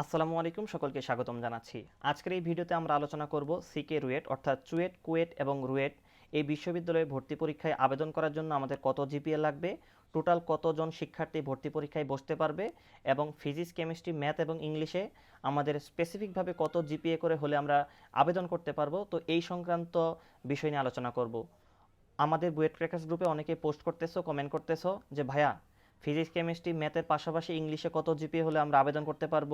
আসসালামু আলাইকুম, সকলকে স্বাগতম জানাচ্ছি। আজকের এই ভিডিওতে আমরা আলোচনা করব সিকে রুয়েট, অর্থাৎ চুয়েট, কুয়েট এবং রুয়েট। এই বিশ্ববিদ্যালয়ে ভর্তি পরীক্ষায় আবেদন করার জন্য আমাদের কত জিপিএ লাগবে, টোটাল কতজন শিক্ষার্থী ভর্তি পরীক্ষায় বসতে পারবে এবং ফিজিক্স, কেমিস্ট্রি, ম্যাথ এবং ইংলিশে আমাদের স্পেসিফিকভাবে কত জিপিএ করে হলে আমরা আবেদন করতে পারব, তো এই সংক্রান্ত বিষয় নিয়ে আলোচনা করব। আমাদের বুয়েট ক্র্যাকার্স গ্রুপে অনেকে পোস্ট করতেছো কমেন্ট করতেছো যে, ভাইয়া ফিজিক্স, কেমিস্ট্রি, ম্যাথের পাশাপাশি ইংলিশে কত জিপিএ হলে আমরা আবেদন করতে পারব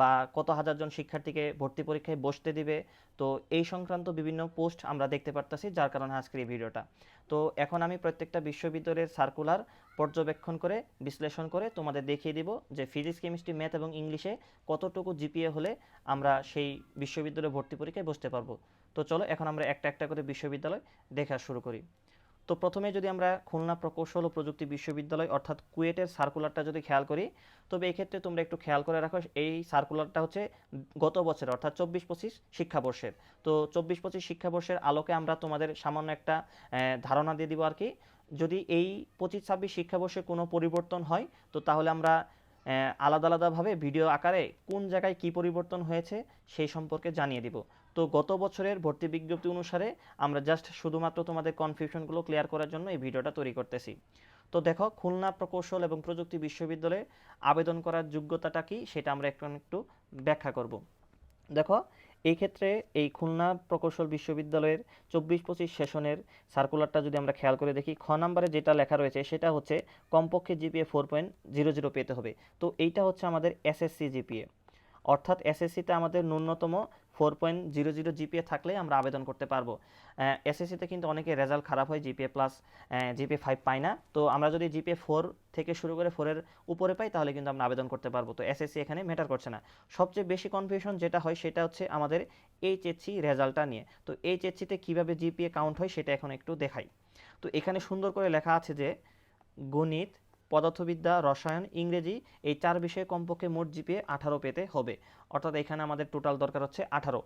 বা কত হাজার জন শিক্ষার্থীকে ভর্তি পরীক্ষায় বসতে দিবে? তো এই সংক্রান্ত বিভিন্ন পোস্ট আমরা দেখতে পারতেছি, যার কারণে আজকের এই ভিডিওটা। তো এখন আমি প্রত্যেকটা বিশ্ববিদ্যালয়ের সার্কুলার পর্যবেক্ষণ করে, বিশ্লেষণ করে তোমাদের দেখিয়ে দিব যে ফিজিক্স, কেমিস্ট্রি, ম্যাথ এবং ইংলিশে কতটুকু জিপিএ হলে আমরা সেই বিশ্ববিদ্যালয়ে ভর্তি পরীক্ষায় বসতে পারব। তো চলো এখন আমরা একটা একটা করে বিশ্ববিদ্যালয় দেখা শুরু করি। তো প্রথমে যদি আমরা খুলনা প্রকৌশল ও প্রযুক্তি বিশ্ববিদ্যালয় অর্থাৎ কুয়েটের সার্কুলারটা যদি খেয়াল করি, তবে এক্ষেত্রে ক্ষেত্রে তোমরা একটু খেয়াল করে রাখো, এই সার্কুলারটা হচ্ছে গত বছর, অর্থাৎ চব্বিশ পঁচিশ শিক্ষাবর্ষের। তো চব্বিশ পঁচিশ শিক্ষাবর্ষের আলোকে আমরা তোমাদের সামান্য একটা ধারণা দিয়ে দিব আর কি। যদি এই পঁচিশ ছাব্বিশ শিক্ষাবর্ষে কোনো পরিবর্তন হয়, তো তাহলে আমরা আলাদা আলাদাভাবে ভিডিও আকারে কোন জায়গায় কি পরিবর্তন হয়েছে সেই সম্পর্কে জানিয়ে দিব। তো গত বছরের ভর্তি বিজ্ঞপ্তি অনুসারে আমরা জাস্ট শুধুমাত্র তোমাদের কনফিউশনগুলো ক্লিয়ার করার জন্য এই ভিডিওটা তৈরি করতেছি। তো দেখো, খুলনা প্রকৌশল এবং প্রযুক্তি বিশ্ববিদ্যালয়ে আবেদন করার যোগ্যতাটা কি সেটা আমরা একটু একটু ব্যাখ্যা করব। দেখো এই ক্ষেত্রে এই খুলনা প্রকৌশল বিশ্ববিদ্যালয়ের চব্বিশ পঁচিশ সেশনের সার্কুলারটা যদি আমরা খেয়াল করে দেখি, খ নাম্বারে যেটা লেখা রয়েছে সেটা হচ্ছে কমপক্ষে GPA four point zero zero পেতে হবে। তো এইটা হচ্ছে আমাদের এসএসসি জিপিএ। অর্থাৎ এসএসসিতে আমাদের ন্যূনতম four point zero zero GPA থাকলে আমরা আবেদন করতে পারব। এসএসসিতে কিন্তু অনেকে রেজাল্ট খারাপ হয়, জিপিএ প্লাস জিপিএ ফাইভ পাই না। তো আমরা যদি জিপিএ ফোর থেকে শুরু করে ফোরের উপরে পাই, তাহলে কিন্তু আমরা আবেদন করতে পারব। তো এসএসসি এখানে ম্যাটার করছে না। সবচেয়ে বেশি কনফিউশন যেটা হয়, সেটা হচ্ছে আমাদের এইচএসসি রেজাল্টটা নিয়ে। তো এইচএসসিতে কীভাবে জিপিএ কাউন্ট হয়, সেটা এখন একটু দেখাই। তো এখানে সুন্দর করে লেখা আছে যে, গণিত পদার্থবিদ্যা, রসায়ন, ইংরেজি, এই চার বিষয়ে কমপক্ষে মোট জিপিএ আঠারো পেতে হবে। অর্থাৎ এখানে আমাদের টোটাল দরকার হচ্ছে আঠারো।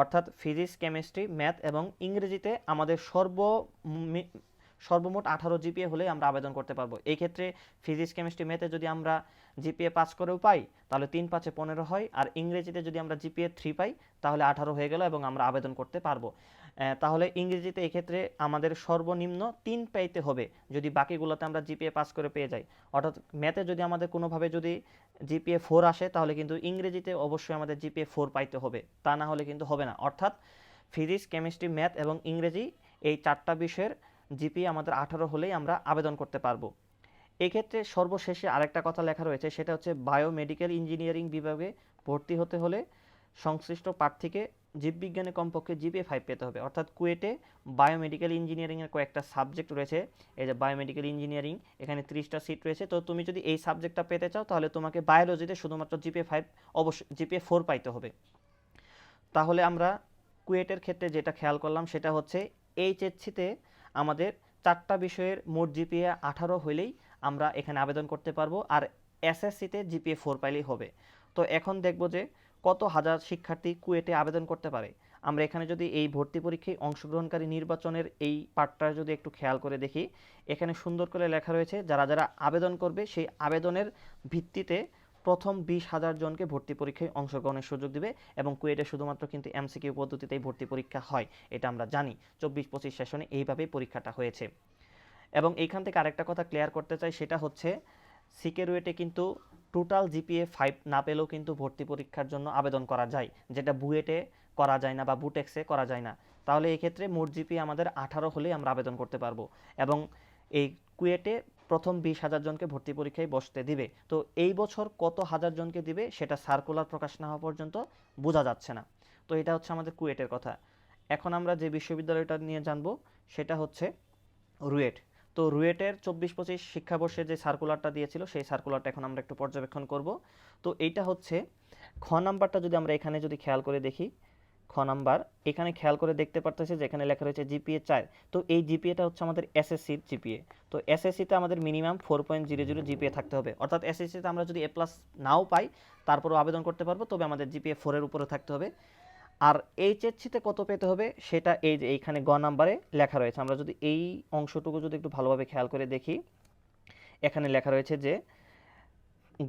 অর্থাৎ ফিজিক্স কেমিস্ট্রি ম্যাথ এবং ইংরেজিতে আমাদের সর্ব সর্বমোট আঠারো জিপিএ হলে আমরা আবেদন করতে পারব। এই ক্ষেত্রে ফিজিক্স কেমিস্ট্রি ম্যাথে যদি আমরা জিপিএ পাস করেও পাই, তাহলে তিন পাঁচে পনেরো হয়, আর ইংরেজিতে যদি আমরা জিপিএ থ্রি পাই, তাহলে আঠারো হয়ে গেল এবং আমরা আবেদন করতে পারব। তাহলে ইংরেজিতে এক্ষেত্রে আমাদের সর্বনিম্ন তিন পাইতে হবে যদি বাকিগুলোতে আমরা জিপিএ পাস করে পেয়ে যাই। অর্থাৎ ম্যাথে যদি আমাদের কোনোভাবে যদি জিপিএ ফোর আসে, তাহলে কিন্তু ইংরেজিতে অবশ্যই আমাদের জিপিএ ফোর পাইতে হবে। তা না হলে কিন্তু হবে না। অর্থাৎ ফিজিক্স কেমিস্ট্রি ম্যাথ এবং ইংরেজি এই চারটা বিষয়ের জিপিএ আমাদের আঠারো হলেই আমরা আবেদন করতে পারব। এক্ষেত্রে সর্বশেষে আরেকটা কথা লেখা রয়েছে, সেটা হচ্ছে বায়োমেডিক্যাল ইঞ্জিনিয়ারিং বিভাগে ভর্তি হতে হলে সংশ্লিষ্ট প্রার্থীকে জীববিজ্ঞানে কমপক্ষে জিপিএ ফাইভ পেতে হবে। অর্থাৎ কুয়েটে বায়োমেডিক্যাল ইঞ্জিনিয়ারিংয়ের কয়েকটা সাবজেক্ট রয়েছে। এই যে বায়োমেডিক্যাল ইঞ্জিনিয়ারিং এখানে ত্রিশটা সিট রয়েছে। তো তুমি যদি এই সাবজেক্টটা পেতে চাও, তাহলে তোমাকে বায়োলজিতে শুধুমাত্র জিপিএ ফাইভ অবশ্যই জিপিএ ফোর পাইতে হবে। তাহলে আমরা কুয়েটের ক্ষেত্রে যেটা খেয়াল করলাম, সেটা হচ্ছে এইচএসসিতে আমাদের চারটা বিষয়ের মোট জিপিএ আঠারো হইলেই আমরা এখানে আবেদন করতে পারব। আর এসএসসিতে জিপিএ ফোর পাইলেই হবে। তো এখন দেখব যে কত হাজার শিক্ষার্থী কুয়েটে আবেদন করতে পারে? আমরা এখানে যদি এই ভর্তি পরীক্ষায় অংশগ্রহণকারী নির্বাচনের এই পার্টটা যদি একটু খেয়াল করে দেখি, এখানে সুন্দর করে লেখা রয়েছে, যারা যারা আবেদন করবে সেই আবেদনের ভিত্তিতে প্রথম বিশ হাজার জনকে ভর্তি পরীক্ষায় অংশগ্রহণের সুযোগ দিবে এবং কুয়েটে শুধুমাত্র কিন্তু এমসিকিউ পদ্ধতিতেই ভর্তি পরীক্ষা হয়, এটা আমরা জানি। চব্বিশ পঁচিশ সেশনে এইভাবেই পরীক্ষাটা হয়েছে। এবং এইখান থেকে আরেকটা কথা ক্লিয়ার করতে চাই, সেটা হচ্ছে সিকেরুয়েটে কিন্তু টোটাল জিপিএ ফাইভ না পেলেও কিন্তু ভর্তি পরীক্ষার জন্য আবেদন করা যায়, যেটা বুয়েটে করা যায় না বা বুটেক্সে করা যায় না। তাহলে এই ক্ষেত্রে মোট জিপিএ আমাদের আঠারো হলেই আমরা আবেদন করতে পারব এবং এই কুয়েটে প্রথম বিশ হাজার জনকে ভর্তি পরীক্ষায় বসতে দিবে। তো এই বছর কত হাজার জনকে দিবে সেটা সার্কুলার প্রকাশ না হওয়া পর্যন্ত বোঝা যাচ্ছে না। তো এটা হচ্ছে আমাদের কুয়েটের কথা। এখন আমরা যে বিশ্ববিদ্যালয়টা নিয়ে জানব সেটা হচ্ছে রুয়েট। তো রুয়েটের চব্বিশ পঁচিশ শিক্ষাবর্ষে যে সার্কুলারটা দিয়েছিল, সেই সার্কুলারটা এখন আমরা একটু পর্যবেক্ষণ করব। তো এইটা হচ্ছে খ নাম্বারটা যদি আমরা এখানে যদি খেয়াল করে দেখি, খ নাম্বার, এখানে খেয়াল করে দেখতে পারতেছি যে এখানে লেখা রয়েছে জিপিএ চার। তো এই জিপিএটা হচ্ছে আমাদের এসএসসির জিপিএ তো এসএসসিতে আমাদের minimum four point zero zero GPA থাকতে হবে। অর্থাৎ এসএসসিতে আমরা যদি এ প্লাস নাও পাই, তারপরেও আবেদন করতে পারব, তবে আমাদের জিপিএ ফোরের উপরে থাকতে হবে। আর এইচএসসিতে কত পেতে হবে? সেটা এই যে এইখানে গ নাম্বারে লেখা রয়েছে। আমরা যদি এই অংশটুকু যদি একটু ভালোভাবে খেয়াল করে দেখি, এখানে লেখা রয়েছে যে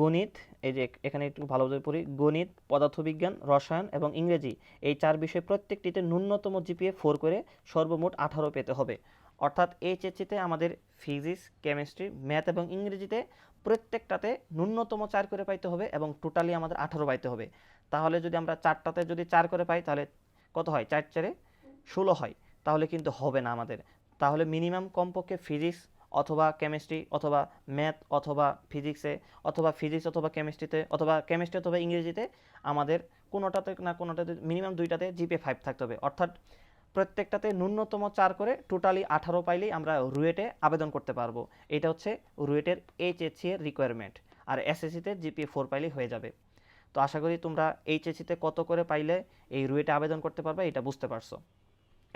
গণিত, এই যে এখানে একটু ভালোভাবে পড়ি, গণিত, পদার্থবিজ্ঞান, রসায়ন এবং ইংরেজি, এই চার বিষয় প্রত্যেকটিতে ন্যূনতম জিপিএ ফোর করে সর্বমোট আঠারো পেতে হবে। অর্থাৎ এইচএসসিতে আমাদের ফিজিক্স কেমিস্ট্রি ম্যাথ এবং ইংরেজিতে প্রত্যেকটাতে ন্যূনতম চার করে পাইতে হবে এবং টোটালি আমাদের আঠারো পাইতে হবে। তাহলে যদি আমরা চারটাতে যদি চার করে পাই, তাহলে কত হয়? চার চারে ষোলো হয়। তাহলে কিন্তু হবে না আমাদের। তাহলে মিনিমাম কমপক্ষে ফিজিক্স অথবা কেমিস্ট্রি অথবা ম্যাথ অথবা ফিজিক্সে অথবা ফিজিক্স অথবা কেমিস্ট্রিতে অথবা কেমিস্ট্রি অথবা ইংরেজিতে আমাদের কোনোটাতে না কোনোটাতে মিনিমাম দুইটাতে জিপে ফাইভ থাকতে হবে। অর্থাৎ প্রত্যেকটাতে ন্যূনতম চার করে টোটালি আঠারো পাইলেই আমরা রুয়েটে আবেদন করতে পারব। এটা হচ্ছে রুয়েটের এইচএসসি এর রিকোয়ারমেন্ট আর এসএসসিতে জিপি ফোর পাইলেই হয়ে যাবে। তো আশা করি তোমরা এইচএসসিতে কত করে পাইলে এই রুয়েটে আবেদন করতে পারবে এটা বুঝতে পারছ।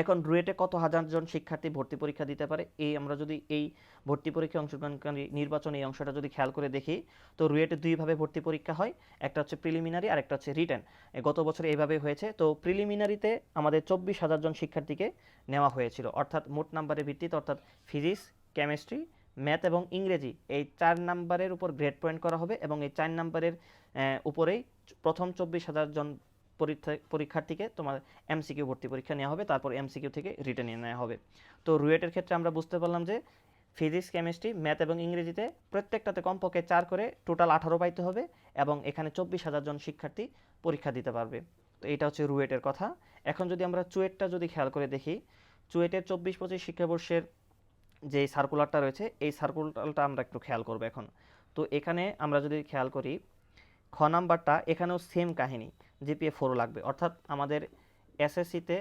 এখন রুয়েটে কত হাজার জন শিক্ষার্থী ভর্তি পরীক্ষা দিতে পারে? এই আমরা যদি এই ভর্তি পরীক্ষা অংশগ্রহণকারী নির্বাচন এই অংশটা যদি খেয়াল করে দেখি, তো রুয়েটে দুইভাবে ভর্তি পরীক্ষা হয়, একটা হচ্ছে প্রিলিমিনারি আর একটা হচ্ছে রিটার্ন গত বছর এইভাবে হয়েছে, তো প্রিলিমিনারিতে আমাদের চব্বিশ হাজার জন শিক্ষার্থীকে নেওয়া হয়েছিল। অর্থাৎ মোট নাম্বারের ভিত্তিতে, অর্থাৎ ফিজিক্স কেমিস্ট্রি ম্যাথ এবং ইংরেজি, এই চার নাম্বারের উপর গ্রেড পয়েন্ট করা হবে এবং এই চার নাম্বারের উপরেই প্রথম চব্বিশ হাজার জন পরীক্ষার্থীকে তোমার এমসিকিউ ভর্তি পরীক্ষা নেওয়া হবে, তারপর এমসিকিউ থেকে রিটেন নেওয়া হবে। তো রুয়েটের ক্ষেত্রে আমরা বুঝতে পারলাম যে ফিজিক্স কেমিস্ট্রি ম্যাথ এবং ইংরেজিতে প্রত্যেকটাতে কমপক্ষে চার করে টোটাল আঠারো পাইতে হবে এবং এখানে চব্বিশ হাজার জন শিক্ষার্থী পরীক্ষা দিতে পারবে। তো এটা হচ্ছে রুয়েটের কথা। এখন যদি আমরা চুয়েটটা যদি খেয়াল করে দেখি চুয়েটের চব্বিশ, পঁচিশ শিক্ষাবর্ষের যে সার্কুলারটা রয়েছে, এই সার্কুলারটা আমরা একটু খেয়াল করব এখন। তো এখানে আমরা যদি খেয়াল করি খ নাম্বারটা এখানেও সেম কাহিনী জিপিএ ফোর লাগবে। অর্থাৎ আমাদের এসএসসিতে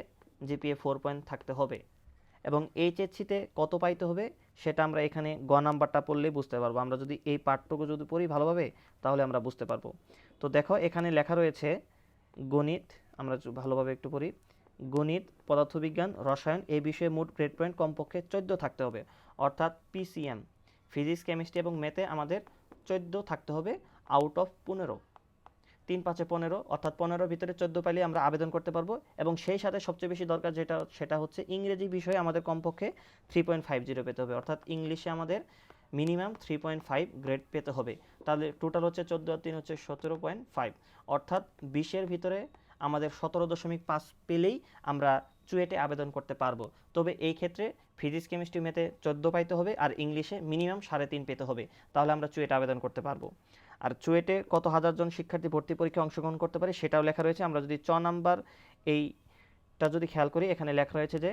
জিপিএ ফোর পয়েন্ট থাকতে হবে এবং এইচএসসিতে কত পাইতে হবে সেটা আমরা এখানে গ নাম্বারটা পড়লেই বুঝতে পারব। আমরা যদি এই পাঠটুকু যদি পড়ি ভালোভাবে, তাহলে আমরা বুঝতে পারব। তো দেখো, এখানে লেখা রয়েছে গণিত, আমরা ভালোভাবে একটু পড়ি। গণিত, পদার্থবিজ্ঞান, রসায়ন, এই বিষয়ে মোট গ্রেড পয়েন্ট কমপক্ষে চোদ্দ থাকতে হবে। অর্থাৎ পিসিএম ফিজিক্স কেমিস্ট্রি এবং ম্যাথে আমাদের চোদ্দ থাকতে হবে। আউট অফ পনেরো। তিন পাঁচে পনেরো, অর্থাৎ পনেরোর ভিতরে চোদ্দ পাইলে আমরা আবেদন করতে পারব এবং সেই সাথে সবচেয়ে বেশি দরকার যেটা, সেটা হচ্ছে ইংরেজি বিষয়ে আমাদের কমপক্ষে থ্রি পয়েন্ট ফাইভ জিরো পেতে হবে। অর্থাৎ ইংলিশে আমাদের minimum three point five grade পেতে হবে। তাহলে টোটাল হচ্ছে চোদ্দ আর তিন হচ্ছে সতেরো পয়েন্ট ফাইভ অর্থাৎ বিশের ভিতরে আমাদের সতেরো দশমিক পাঁচ পেলেই আমরা চুয়েটে আবেদন করতে পারব। তবে এই ক্ষেত্রে ফিজিক্স, কেমিস্ট্রি মেতে চোদ্দ পাইতে হবে আর ইংলিশে মিনিমাম সাড়ে তিন পেতে হবে। তাহলে আমরা চুয়েটে আবেদন করতে পারব। আর চুয়েটে কত হাজার জন শিক্ষার্থী ভর্তি পরীক্ষায় অংশগ্রহণ করতে পারে সেটাও লেখা রয়েছে। আমরা যদি চ নাম্বার এইটা যদি খেয়াল করি, এখানে লেখা রয়েছে যে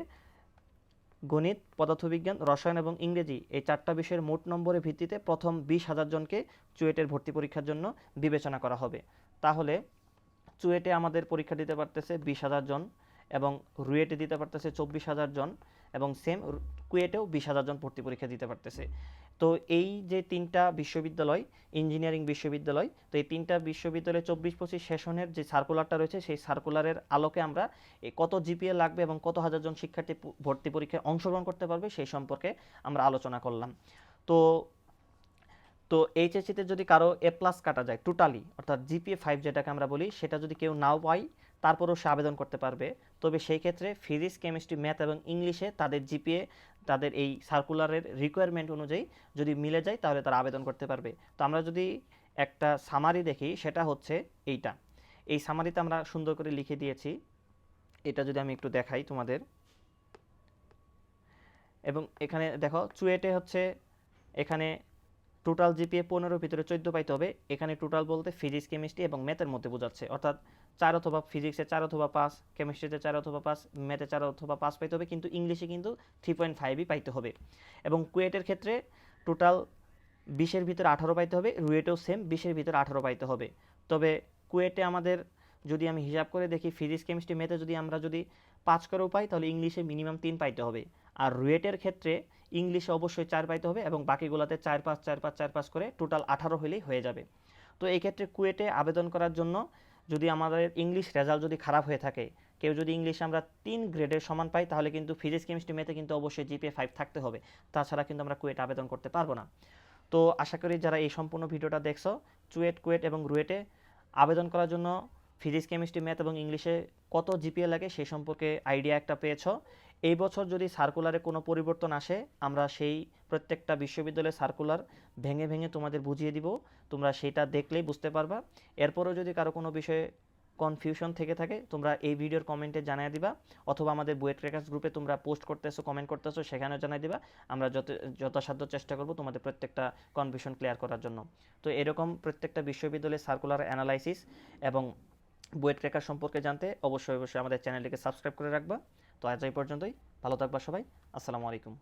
গণিত, পদার্থবিজ্ঞান, রসায়ন এবং ইংরেজি এই চারটা বিষয়ের মোট নম্বরের ভিত্তিতে প্রথম বিশ হাজার জনকে চুয়েটের ভর্তি পরীক্ষার জন্য বিবেচনা করা হবে। তাহলে চুয়েটে আমাদের পরীক্ষা দিতে পারতেছে বিশ হাজার জন এবং রুয়েটে দিতে পারতেছে চব্বিশ হাজার জন। এবং সেম কুয়েটেও বিশ হাজার জন ভর্তি পরীক্ষা দিতে পারতেছে। তো এই যে তিনটা বিশ্ববিদ্যালয়, ইঞ্জিনিয়ারিং বিশ্ববিদ্যালয়, তো এই তিনটা বিশ্ববিদ্যালয়ে চব্বিশ পঁচিশ সেশনের যে সার্কুলারটা রয়েছে, সেই সার্কুলারের আলোকে আমরা কত জিপিএ লাগবে এবং কত হাজার জন শিক্ষার্থী ভর্তি পরীক্ষায় অংশগ্রহণ করতে পারবে, সেই সম্পর্কে আমরা আলোচনা করলাম। তো তো এইচএসসিতে যদি কারও এ প্লাস কাটা যায়, টোটালি, অর্থাৎ জিপিএ ফাইভ যেটাকে আমরা বলি, সেটা যদি কেউ নাও পায় তারপরেও সে আবেদন করতে পারবে। তবে সেই ক্ষেত্রে ফিজিক্স, কেমিস্ট্রি, ম্যাথ এবং ইংলিশে তাদের জিপিএ, তাদের এই সার্কুলারের রিকোয়ারমেন্ট অনুযায়ী যদি মিলে যায় তাহলে তারা আবেদন করতে পারবে। তো আমরা যদি একটা সামারি দেখি, সেটা হচ্ছে এইটা। এই সামারিতে আমরা সুন্দর করে লিখে দিয়েছি। এটা যদি আমি একটু দেখাই তোমাদের। এবং এখানে দেখো, চুয়েটে হচ্ছে এখানে টোটাল জিপিএ পনেরোর ভিতরে চোদ্দ পাইতে হবে। এখানে টোটাল বলতে ফিজিক্স কেমিস্ট্রি এবং ম্যাথের মধ্যে বোঝাচ্ছে। অর্থাৎ চার অথবা ফিজিক্সে চার অথবা পাঁচ কেমিস্ট্রিতে চার অথবা পাঁচ ম্যাথে চার অথবা পাঁচ পাইতে হবে, কিন্তু ইংলিশে কিন্তু থ্রি পয়েন্ট ফাইভই পাইতে হবে। এবং কুয়েটের ক্ষেত্রে টোটাল বিশের ভিতরে আঠারো পাইতে হবে, রুয়েটেও সেম বিশের ভিতরে আঠারো পাইতে হবে। তবে কুয়েটে আমাদের যদি আমি হিসাব করে দেখি ফিজিক্স কেমিস্ট্রি ম্যাথে যদি আমরা যদি পাঁচ করেও পাই, তাহলে ইংলিশে মিনিমাম তিন পাইতে হবে। আর রুয়েটের ক্ষেত্রে ইংলিশে অবশ্যই চার পাইতে হবে এবং বাকিগুলোতে চার পাঁচ চার পাঁচ চার পাঁচ করে টোটাল আঠারো হলেই হয়ে যাবে। তো এই ক্ষেত্রে কুয়েটে আবেদন করার জন্য যদি আমাদের ইংলিশ রেজাল্ট যদি খারাপ হয়ে থাকে, কেউ যদি ইংলিশ আমরা তিন গ্রেডের সমান পাই, তাহলে কিন্তু ফিজিক্স কেমিস্ট্রি মেতে কিন্তু অবশ্যই জিপিএ ফাইভ থাকতে হবে। তাছাড়া কিন্তু আমরা কুয়েট আবেদন করতে পারব না। তো আশা করি যারা এই সম্পূর্ণ ভিডিওটা দেখছ, চুয়েট, কুয়েট এবং রুয়েটে আবেদন করার জন্য ফিজিক্স কেমিস্ট্রি ম্যাথ এবং ইংলিশে কত জিপিএ লাগে সেই সম্পর্কে আইডিয়া একটা পেয়েছ। এই বছর যদি সার্কুলারে কোনো পরিবর্তন আসে, আমরা সেই প্রত্যেকটা বিশ্ববিদ্যালয়ের সার্কুলার ভেঙে ভেঙে তোমাদের বুঝিয়ে দিব। তোমরা সেটা দেখলেই বুঝতে পারবা। এরপরও যদি কারও কোনো বিষয়ে কনফিউশন থেকে থাকে, তোমরা এই ভিডিওর কমেন্টে জানিয়ে দিবা। অথবা আমাদের বুয়েট ট্রেকার্স গ্রুপে তোমরা পোস্ট করতেছো কমেন্ট করতেছো, সেখানেও জানিয়ে দিবা। আমরা যত যথাসাধ্য চেষ্টা করব তোমাদের প্রত্যেকটা কনফিউশন ক্লিয়ার করার জন্য। তো এরকম প্রত্যেকটা বিশ্ববিদ্যালয়ের সার্কুলার অ্যানালাইসিস এবং বুয়েট ট্রেকার সম্পর্কে জানতে অবশ্যই অবশ্যই আমাদের চ্যানেলটিকে সাবস্ক্রাইব করে রাখবা। তো আজ এই পর্যন্তই। ভালো থাকবা সবাই। আসসালামু আলাইকুম।